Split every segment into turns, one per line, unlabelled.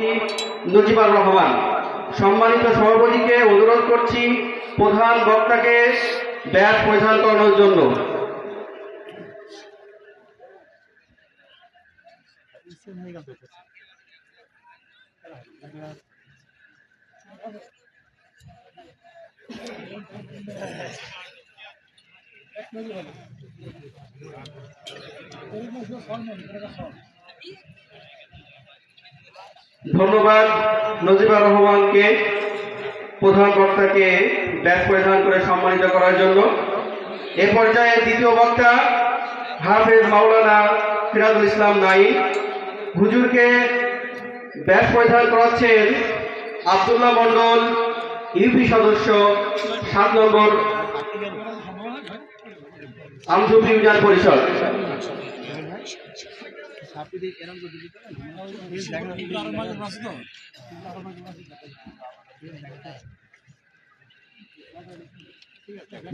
সভাপতি নজিবুর রহমান। সম্মানিত সভাপতিকে অনুরোধ করছি প্রধান বক্তাকে ব্যাট পরিধান করানোর জন্য। ধন্যবাদ নজিবুর রহমানকে, প্রধান বক্তাকে ব্যাস পরিধান করে সম্মানিত করার জন্য। এ পর্যায়ে দ্বিতীয় বক্তা হাফেজ মাওলানা ফিরাদুল ইসলাম নাই হুজুরকে ব্যাস পরিধান করাচ্ছেন আবদুল্লাহ মণ্ডল, ইউপি সদস্য, সাত নম্বর আমজুব ইউনিয়ন পরিষদ।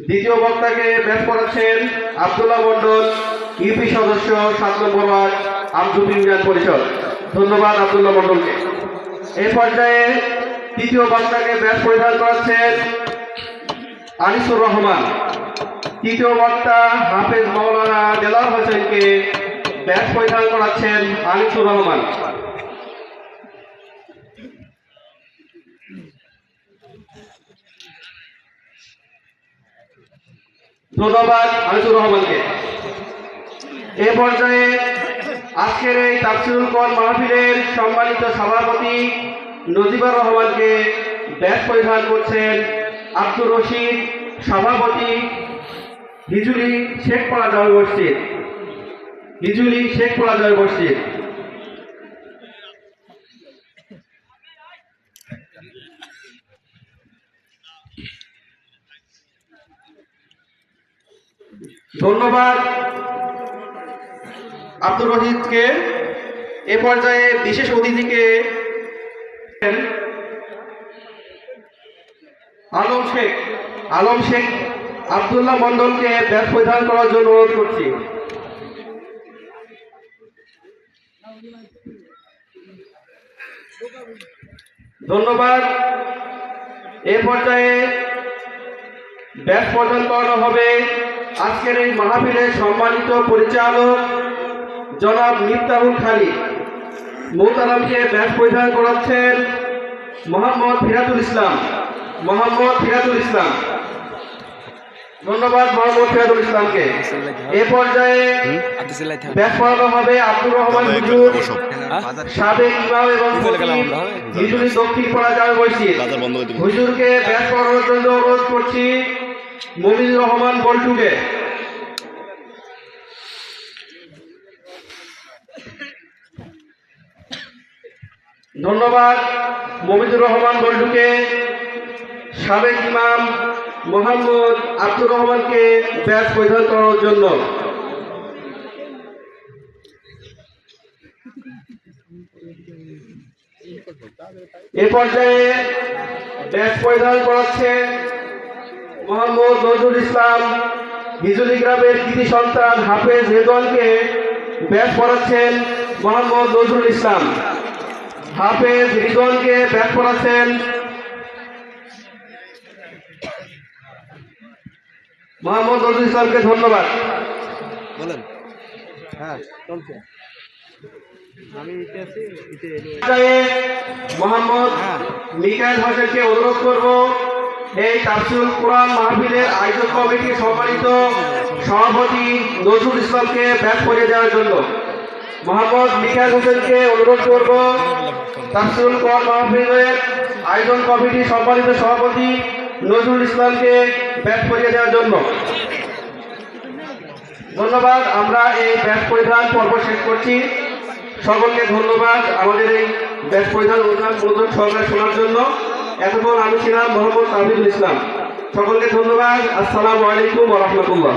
দ্বিতীয় বক্তাকে ব্যাট করাচ্ছেন আবদুল্লাহ মণ্ডল, ইউপি সদস্য, সাত নম্বর ওয়ার্ড আমজুব ইউনিয়ন পরিষদ। ধন্যবাদ আবদুল্লাহ মণ্ডলকে। এই পর্যায়ে তৃতীয় বক্তাকে ব্যাস পরিধান করাচ্ছেন আনিসুর রহমান। তৃতীয় বক্তা হাফেজ মাওলানা দেলার হোসেনকে ব্যাট পরিধান করাচ্ছেন আনিসুর রহমান। ধন্যবাদ আনিসুর রহমানকে। এ পর্যায়ে আজকের এই তাফসিরুল কোরআন মাহফিলের সম্মানিত সভাপতি নজিবুর রহমানকে ব্যাট পরিধান করছেন আব্দুর রশিদ, সভাপতি হিজুলি শেখপাড়া জয় মসজিদ হিজুলি শেখপাড়া জয় মসজিদ ধন্যবাদ আব্দুর রহিদকে এ পর্যায়ে বিশেষ অতিথিকে আলম শেখ আলম শেখ আবদুল্লাহ মন্ডলকে ব্যাস পরিধান করার জন্য অনুরোধ করছি। ধন্যবাদ। এ পর্যায়ে ব্যাস প্রদান করানো হবে। আজকের এই মাহফিলের সম্মানিত পরিচালক জনাব মিফতাহুল খালি মোহতারামকে ব্যাস পরিধান করাচ্ছেন মোহাম্মদ ফিরাতুল ইসলাম। মোহাম্মদ ফিরাতুল ইসলাম। ধন্যবাদ মোহাম্মদ ফিরাতুল ইসলামকে। এ পর্যায়ে ব্যাস পড়ানো হবে আব্দুর রহমান হুজুর সাবেক ইমাম এবং হিজুরি দক্ষিণ পড়া যাবে মসজিদ। হুজুরকে ব্যাস পড়ানোর জন্য অনুরোধ করছি মমিনুর রহমান বল্টুকে। ধন্যবাদ মমিনুর রহমান বল্টুকে সাবেক ইমাম মোহাম্মদ আব্দুর রহমানকে ব্যাস পরিধান করার জন্য। এ পর্যায়ে ব্যাস পরিধান করাচ্ছে মোহাম্মদ নজরুল ইসলাম। হিজুলি গ্রামের কৃতি সন্তান হাফেজ রেদওয়ানকে ব্যাস পড়াচ্ছেন মোহাম্মদ নজরুল ইসলাম। হাফেজ রিদওয়ানকে ব্যাস পড়াচ্ছেন মোহাম্মদ নজরুল ইসলামকে ধন্যবাদ।
বলেন।
হ্যাঁ চলছে।
মোহাম্মদ মিকাইল হোসেনকে অনুরোধ করব এই কোরআন মাহফিলের আয়োজক কমিটির সম্মানিত সভাপতি নজরুল ইসলামকে ব্যাট করে দেওয়ার জন্য। মোহাম্মদ মিকাইল হোসেনকে অনুরোধ করব তাফসিরুল কোরআন মাহফিলের আয়োজন কমিটির সম্মানিত সভাপতি নজরুল ইসলামকে ব্যাট করিয়ে দেওয়ার জন্য। ধন্যবাদ, আমরা এই ব্যাট পরিধান পর্ব শেষ করছি। সকলকে ধন্যবাদ আমাদের এই ব্যাট পরিধান অনুষ্ঠান মনোযোগ সরকার শোনার জন্য। এতক্ষণ আমি ছিলাম মোহাম্মদ তাহিদুল ইসলাম। সকলকে ধন্যবাদ, আসসালামু আলাইকুম রহমতুল্লাহ।